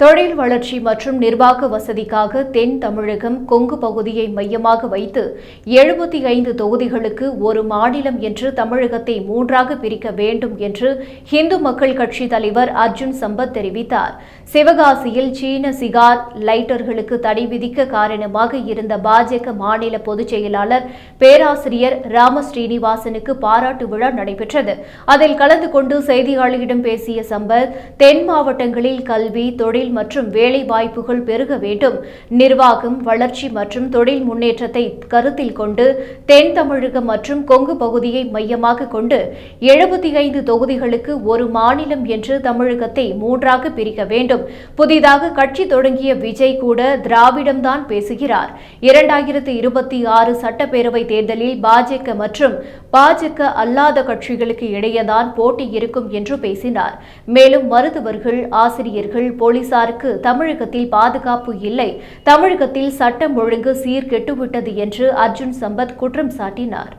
தொழில் வளர்ச்சி மற்றும் நிர்வாக வசதிக்காக தென் தமிழகம் கொங்கு பகுதியை மையமாக வைத்து எழுபத்தி ஐந்து தொகுதிகளுக்கு ஒரு மாநிலம் என்று தமிழகத்தை மூன்றாக பிரிக்க வேண்டும் என்று இந்து மக்கள் கட்சி தலைவர் அர்ஜுன் சம்பத் தெரிவித்தார். சிவகாசியில் சீன சிகார் லைட்டர்களுக்கு தடை விதிக்க காரணமாக இருந்த பாஜக மாநில பொதுச் செயலாளர் பேராசிரியர் ராம ஸ்ரீனிவாசனுக்கு பாராட்டு விழா நடைபெற்றது. அதில் கலந்து கொண்டு செய்தியாளர்களிடம் பேசிய சம்பத் தென் மாவட்டங்களில் கல்வி தொழில் மற்றும் வேலை வாய்ப்புகள் பெருக வேண்டும். நிர்வாகம் வளர்ச்சி மற்றும் தொழில் முன்னேற்றத்தை கருத்தில் கொண்டு தென் தமிழகம் மற்றும் கொங்கு பகுதியை மையமாக கொண்டு எழுபத்தி ஐந்து தொகுதிகளுக்கு ஒரு மாநிலம் என்று தமிழகத்தை மூன்றாக பிரிக்க வேண்டும். புதிதாக கட்சி தொடங்கிய விஜய் கூட திராவிடம்தான் பேசுகிறார். இரண்டாயிரத்து இருபத்தி ஆறு சட்டப்பேரவை தேர்தலில் பாஜக மற்றும் பாஜக அல்லாத கட்சிகளுக்கு இடையேதான் போட்டி இருக்கும் என்று பேசினார். மேலும் மருத்துவர்கள் ஆசிரியர்கள் போலீசார் போலீசாருக்கு தமிழகத்தில் பாதுகாப்பு இல்லை. தமிழகத்தில் சட்டம் ஒழுங்கு சீர்கெட்டுவிட்டது என்று அர்ஜுன் சம்பத் குற்றம் சாட்டினார்.